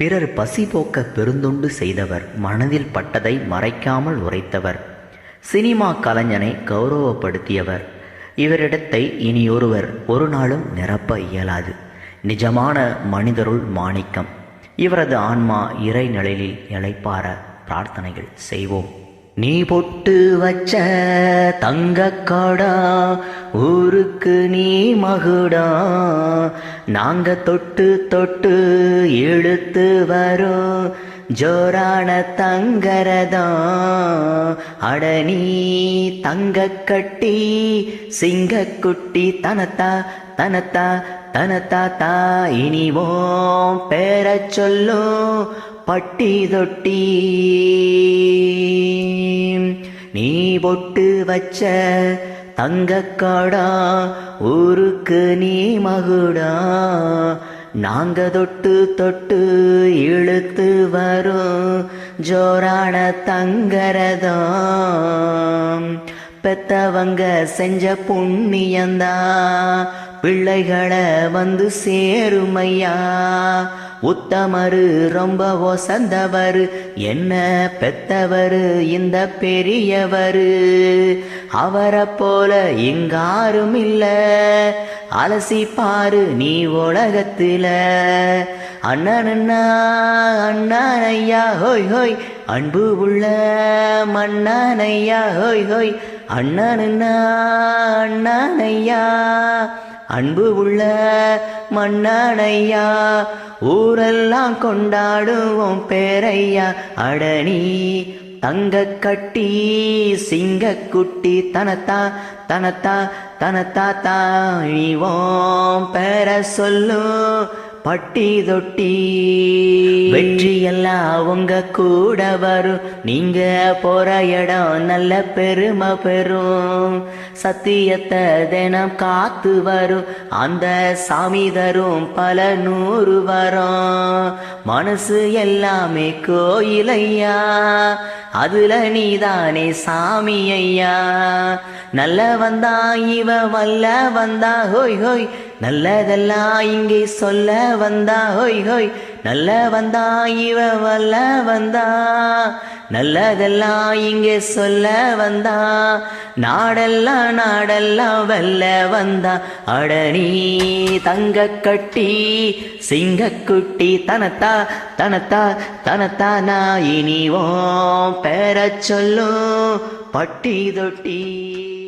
பிறர் பசி போக்க பெருந்தொண்டு செய்தவர் மனதில் பட்டதை மறைக்காமல் உரைத்தவர். சினிமா கலைஞனை கௌரவப்படுத்தியவர். இவரிடத்தை இனியொருவர் ஒரு நாளும் நிரப்ப இயலாது. நிஜமான மனிதருள் மாணிக்கம். இவரது ஆன்மா இறை நிழலில் இளைப்பார பிரார்த்தனைகள் செய்வோம். நீ பொட்டு வச்ச தங்கக்காடா ஊருக்கு நீ மகுடா. நாங்க தொட்டு தொட்டு இழுத்து வரோம் ஜோரான தங்கரதா. அட நீ தங்க கட்டி சிங்கக்குட்டி தனத்தா தனத்தா தனத்தா தா. இனிவோம் பேரச் சொல்லும் பட்டி தொட்டி. நீ பொட்டு வச்ச தங்கக்காடா ஊருக்கு நீ மகுடா. நாங்க தொட்டு தொட்டு இழுத்து வரும் ஜோரான தங்கரதம் பெத்தவங்க செஞ்ச புண்ணியந்தா. பிள்ளைகளை வந்து சேருமையா. உத்தமரு ரொம்ப ஒசந்தவர். என்ன பெத்தவர்? இந்த பெரியவர். அவரை போல எங்காரும் இல்ல அலசி பாரு நீ உலகத்தில். அண்ணனுன்னா அண்ணானையா ஹோய் ஹோய். அன்பு உள்ள மண்ணானையா ஹோய் ஹோய். அண்ணனுன்னா அண்ணானையா. அன்பு உள்ள மன்னானையா ஊரெல்லாம் கொண்டாடுவோம் பேரையா. அடனி தங்க கட்டி சிங்கக்குட்டி தனத்தா தனத்தா தனத்தா தாழிவோம் பேர சொல்லும். பட்டி தொட்டி. வெற்றி. எல்லாம் உங்க கூட வரும். நீங்க போற இடம் நல்ல பெருமை பெறும். சத்தியத்தை தினம் காத்து வரும். அந்த சாமி தரும் பல நூறு வரும். மனசு எல்லாமே கோயிலையா? அதுல நீதானே சாமி ஐயா நல்ல வந்தா இவ வல்ல வந்தா ஹோய் ஹோய் நல்லதெல்லாம் இங்கே சொல்ல வந்தா ஹோய் ஹோய். நல்ல வந்தா இவ வல்ல வந்தா. நல்லதெல்லாம் இங்கே சொல்ல வந்தா. நாடெல்லாம் நாடெல்லாம் வெல்ல வந்தா. அடனி தங்க கட்டி சிங்கக்குட்டி தனத்தா தனத்தா தனத்தா. நான் இனிவோம் பேரச் சொல்லும் பட்டி தொட்டி.